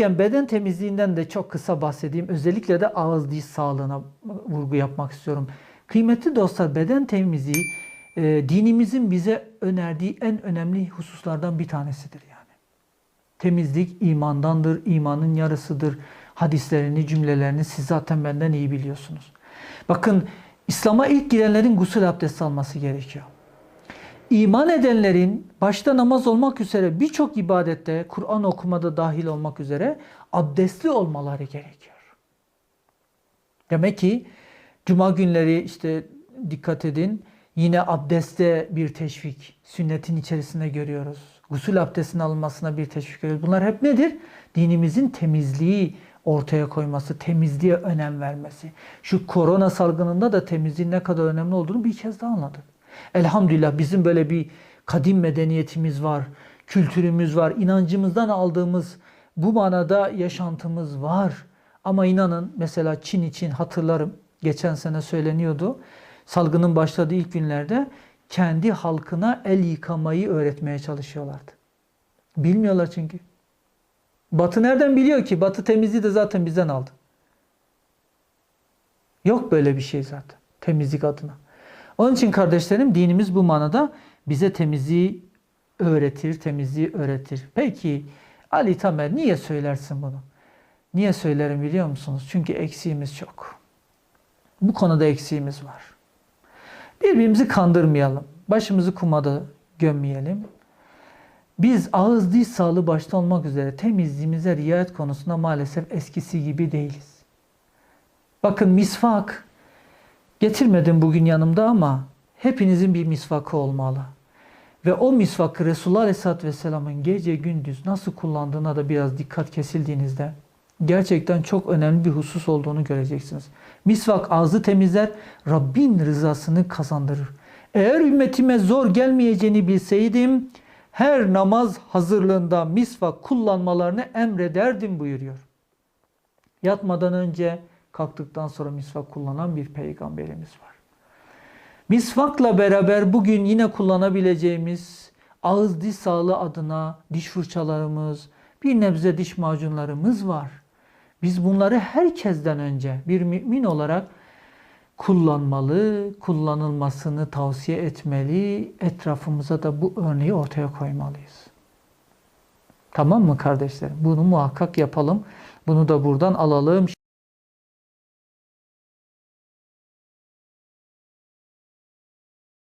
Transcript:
demişken beden temizliğinden de çok kısa bahsedeyim. Özellikle de ağız diş sağlığına vurgu yapmak istiyorum. Kıymetli dostlar beden temizliği e, dinimizin bize önerdiği en önemli hususlardan bir tanesidir yani. Temizlik imandandır, imanın yarısıdır. Hadislerini, cümlelerini siz zaten benden iyi biliyorsunuz. Bakın İslam'a ilk girenlerin gusül abdesti alması gerekiyor. İman edenlerin başta namaz olmak üzere birçok ibadette, Kur'an okumada dahil olmak üzere abdestli olmaları gerekiyor. Demek ki cuma günleri işte dikkat edin yine abdeste bir teşvik sünnetin içerisinde görüyoruz. Gusül abdestinin alınmasına bir teşvik görüyoruz. Bunlar hep nedir? Dinimizin temizliği ortaya koyması, temizliğe önem vermesi. Şu korona salgınında da temizliğin ne kadar önemli olduğunu bir kez daha anladık. Elhamdülillah bizim böyle bir kadim medeniyetimiz var, kültürümüz var, inancımızdan aldığımız bu manada yaşantımız var. Ama inanın mesela Çin için hatırlarım, geçen sene söyleniyordu. Salgının başladığı ilk günlerde kendi halkına el yıkamayı öğretmeye çalışıyorlardı. Bilmiyorlar çünkü. Batı nereden biliyor ki? Batı temizliği de zaten bizden aldı. Yok böyle bir şey zaten temizlik adına. Onun için kardeşlerim dinimiz bu manada bize temizliği öğretir, temizliği öğretir. Peki Ali Tamer niye söylersin bunu? Niye söylerim biliyor musunuz? Çünkü eksiğimiz çok. Bu konuda eksiğimiz var. Birbirimizi kandırmayalım. Başımızı kumada gömmeyelim. Biz ağız diş sağlığı başta olmak üzere temizliğimize riayet konusunda maalesef eskisi gibi değiliz. Bakın misvak getirmedim bugün yanımda ama hepinizin bir misvakı olmalı. Ve o misvakı Resulullah Aleyhisselatü Vesselam'ın gece gündüz nasıl kullandığına da biraz dikkat kesildiğinizde gerçekten çok önemli bir husus olduğunu göreceksiniz. Misvak ağzı temizler, Rabbin rızasını kazandırır. Eğer ümmetime zor gelmeyeceğini bilseydim her namaz hazırlığında misvak kullanmalarını emrederdim buyuruyor. Yatmadan önce kalktıktan sonra misvak kullanan bir peygamberimiz var. Misvakla beraber bugün yine kullanabileceğimiz ağız diş sağlığı adına diş fırçalarımız, bir nebze diş macunlarımız var. Biz bunları herkesten önce bir mümin olarak kullanmalı, kullanılmasını tavsiye etmeli, etrafımıza da bu örneği ortaya koymalıyız. Tamam mı kardeşlerim? Bunu muhakkak yapalım. Bunu da buradan alalım.